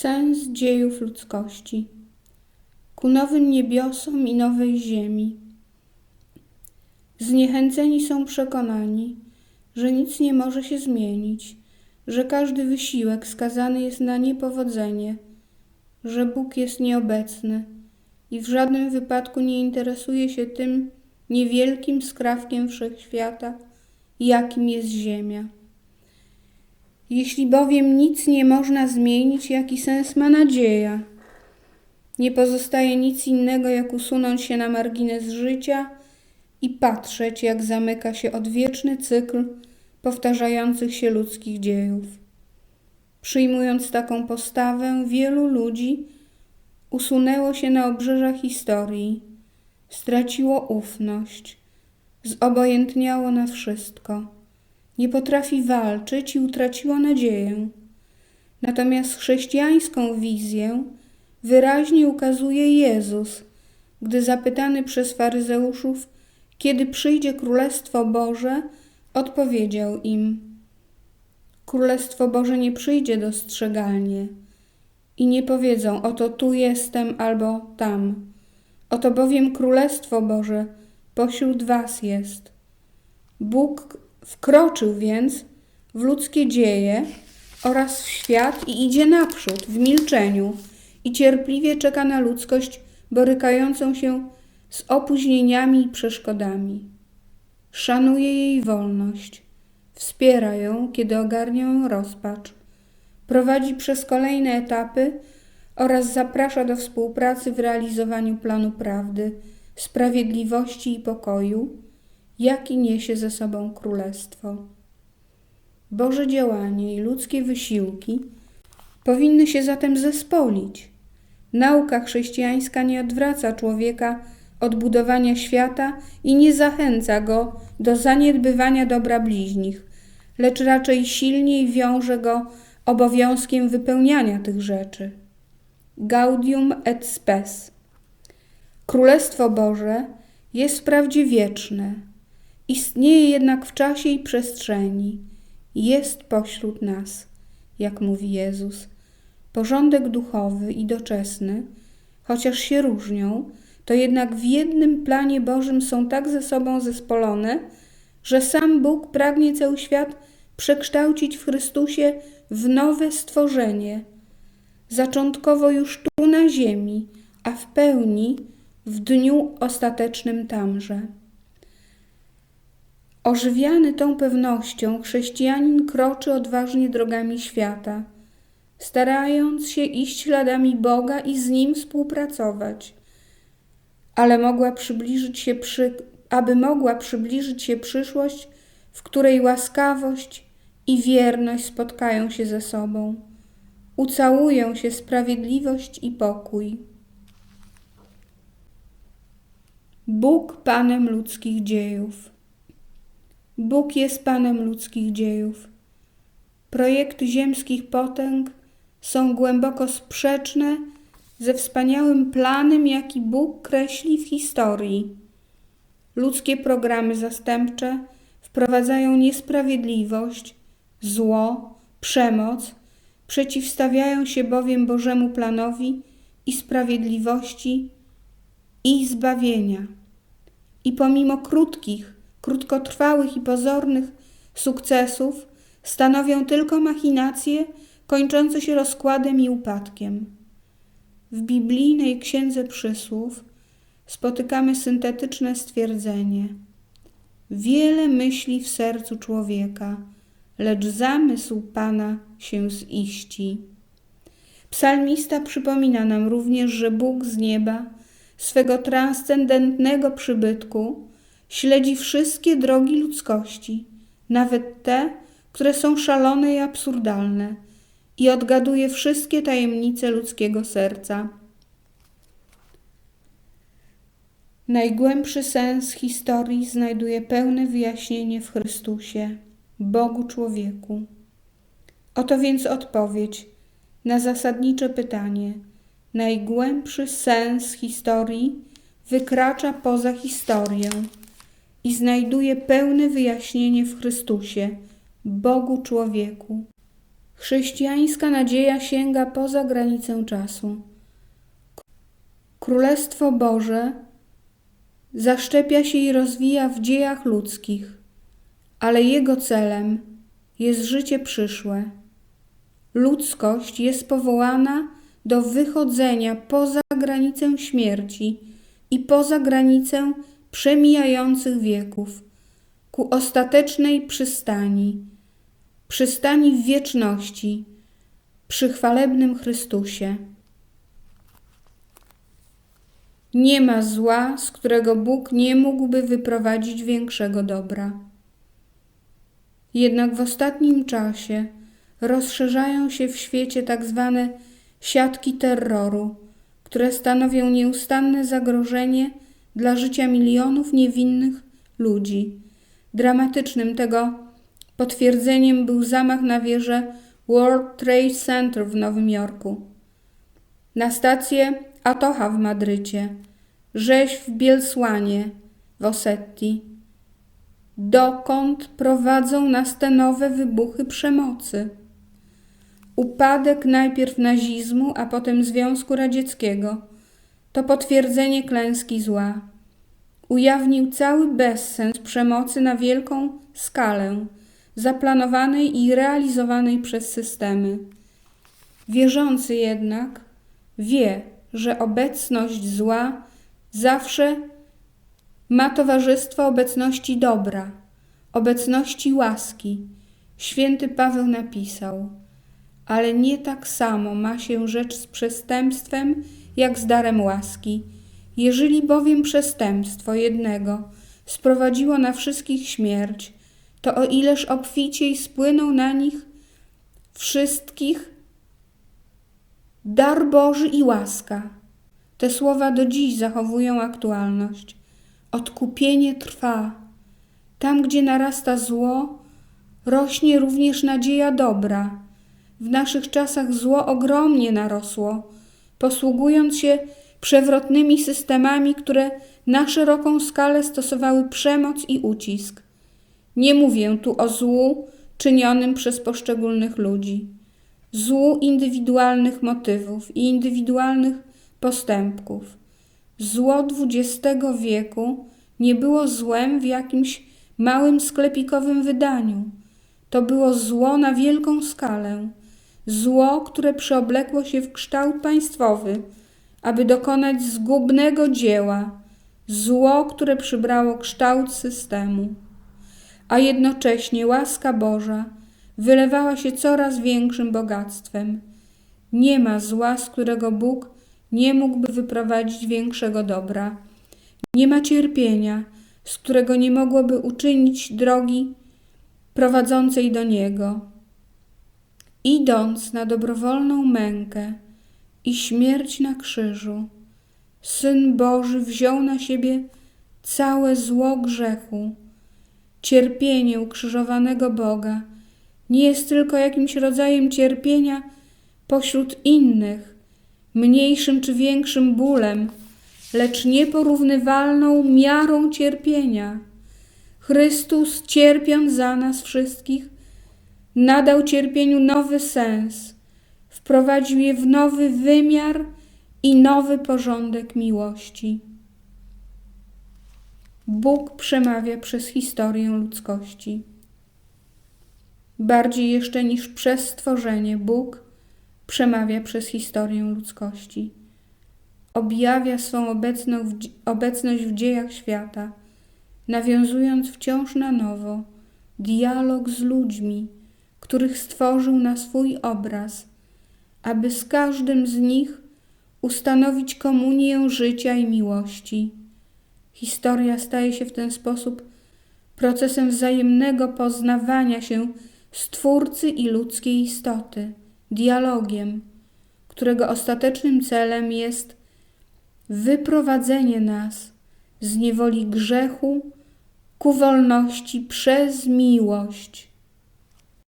Sens dziejów ludzkości ku nowym niebiosom i nowej ziemi. Zniechęceni są przekonani, że nic nie może się zmienić, że każdy wysiłek skazany jest na niepowodzenie, że Bóg jest nieobecny i w żadnym wypadku nie interesuje się tym niewielkim skrawkiem wszechświata, jakim jest Ziemia. Jeśli bowiem nic nie można zmienić, jaki sens ma nadzieja? Nie pozostaje nic innego, jak usunąć się na margines życia i patrzeć, jak zamyka się odwieczny cykl powtarzających się ludzkich dziejów. Przyjmując taką postawę, wielu ludzi usunęło się na obrzeża historii, straciło ufność, zobojętniało na wszystko nie potrafi walczyć i utraciła nadzieję. Natomiast chrześcijańską wizję wyraźnie ukazuje Jezus, gdy zapytany przez faryzeuszów, kiedy przyjdzie Królestwo Boże, odpowiedział im: Królestwo Boże nie przyjdzie dostrzegalnie i nie powiedzą: Oto tu jestem albo tam. Oto bowiem Królestwo Boże pośród Was jest. Bóg Wkroczył więc w ludzkie dzieje oraz w świat i idzie naprzód w milczeniu i cierpliwie czeka na ludzkość borykającą się z opóźnieniami i przeszkodami. Szanuje jej wolność, wspiera ją, kiedy ogarnia ją rozpacz, prowadzi przez kolejne etapy oraz zaprasza do współpracy w realizowaniu planu prawdy, sprawiedliwości i pokoju jaki niesie ze sobą królestwo. Boże działanie i ludzkie wysiłki powinny się zatem zespolić. Nauka chrześcijańska nie odwraca człowieka od budowania świata i nie zachęca go do zaniedbywania dobra bliźnich, lecz raczej silniej wiąże go obowiązkiem wypełniania tych rzeczy. Gaudium et spes. Królestwo Boże jest wprawdzie wieczne, Istnieje jednak w czasie i przestrzeni, jest pośród nas, jak mówi Jezus. Porządek duchowy i doczesny, chociaż się różnią, to jednak w jednym planie Bożym są tak ze sobą zespolone, że sam Bóg pragnie cały świat przekształcić w Chrystusie w nowe stworzenie, zaczątkowo już tu na ziemi, a w pełni w dniu ostatecznym tamże. Ożywiany tą pewnością, chrześcijanin kroczy odważnie drogami świata, starając się iść śladami Boga i z Nim współpracować. Ale mogła przybliżyć się przy, aby mogła przybliżyć się przyszłość, w której łaskawość i wierność spotkają się ze sobą, ucałują się sprawiedliwość i pokój. Bóg Panem ludzkich dziejów. Bóg jest Panem ludzkich dziejów. Projekty ziemskich potęg są głęboko sprzeczne ze wspaniałym planem, jaki Bóg kreśli w historii. Ludzkie programy zastępcze wprowadzają niesprawiedliwość, zło, przemoc, przeciwstawiają się bowiem Bożemu planowi i sprawiedliwości i zbawienia. I pomimo krótkich, krótkotrwałych i pozornych sukcesów stanowią tylko machinacje kończące się rozkładem i upadkiem. W biblijnej Księdze Przysłów spotykamy syntetyczne stwierdzenie: Wiele myśli w sercu człowieka, lecz zamysł Pana się ziści. Psalmista przypomina nam również, że Bóg z nieba, swego transcendentnego przybytku, śledzi wszystkie drogi ludzkości, nawet te, które są szalone i absurdalne, i odgaduje wszystkie tajemnice ludzkiego serca. Najgłębszy sens historii znajduje pełne wyjaśnienie w Chrystusie, Bogu człowieku. Oto więc odpowiedź na zasadnicze pytanie. Najgłębszy sens historii wykracza poza historię i znajduje pełne wyjaśnienie w Chrystusie, Bogu człowieku. Chrześcijańska nadzieja sięga poza granicę czasu. Królestwo Boże zaszczepia się i rozwija w dziejach ludzkich, ale jego celem jest życie przyszłe. Ludzkość jest powołana do wychodzenia poza granicę śmierci i poza granicę przemijających wieków, ku ostatecznej przystani, przystani w wieczności, przy chwalebnym Chrystusie. Nie ma zła, z którego Bóg nie mógłby wyprowadzić większego dobra. Jednak w ostatnim czasie rozszerzają się w świecie tak zwane siatki terroru, które stanowią nieustanne zagrożenie dla życia milionów niewinnych ludzi. Dramatycznym tego potwierdzeniem był zamach na wieżę World Trade Center w Nowym Jorku, na stację Atocha w Madrycie, rzeź w Bielsłanie w Osetii, dokąd prowadzą nas te nowe wybuchy przemocy. Upadek najpierw nazizmu, a potem Związku Radzieckiego to potwierdzenie klęski zła. Ujawnił cały bezsens przemocy na wielką skalę, zaplanowanej i realizowanej przez systemy. Wierzący jednak wie, że obecność zła zawsze ma towarzystwo obecności dobra, obecności łaski. Święty Paweł napisał: Ale nie tak samo ma się rzecz z przestępstwem, jak z darem łaski. Jeżeli bowiem przestępstwo jednego sprowadziło na wszystkich śmierć, to o ileż obficiej spłyną na nich wszystkich dar Boży i łaska. Te słowa do dziś zachowują aktualność. Odkupienie trwa. Tam, gdzie narasta zło, rośnie również nadzieja dobra. W naszych czasach zło ogromnie narosło, posługując się przewrotnymi systemami, które na szeroką skalę stosowały przemoc i ucisk. Nie mówię tu o złu czynionym przez poszczególnych ludzi, złu indywidualnych motywów i indywidualnych postępków. Zło XX wieku nie było złem w jakimś małym sklepikowym wydaniu. To było zło na wielką skalę. Zło, które przeoblekło się w kształt państwowy, aby dokonać zgubnego dzieła. Zło, które przybrało kształt systemu. A jednocześnie łaska Boża wylewała się coraz większym bogactwem. Nie ma zła, z którego Bóg nie mógłby wyprowadzić większego dobra. Nie ma cierpienia, z którego nie mogłoby uczynić drogi prowadzącej do Niego. Idąc na dobrowolną mękę i śmierć na krzyżu, Syn Boży wziął na siebie całe zło grzechu. Cierpienie ukrzyżowanego Boga nie jest tylko jakimś rodzajem cierpienia pośród innych, mniejszym czy większym bólem, lecz nieporównywalną miarą cierpienia. Chrystus, cierpiąc za nas wszystkich, nadał cierpieniu nowy sens, wprowadził je w nowy wymiar i nowy porządek miłości. Bóg przemawia przez historię ludzkości. Bardziej jeszcze niż przez stworzenie, Bóg przemawia przez historię ludzkości. Objawia swą obecność w dziejach świata, nawiązując wciąż na nowo dialog z ludźmi, których stworzył na swój obraz, aby z każdym z nich ustanowić komunię życia i miłości. Historia staje się w ten sposób procesem wzajemnego poznawania się Stwórcy i ludzkiej istoty dialogiem, którego ostatecznym celem jest wyprowadzenie nas z niewoli grzechu ku wolności przez miłość.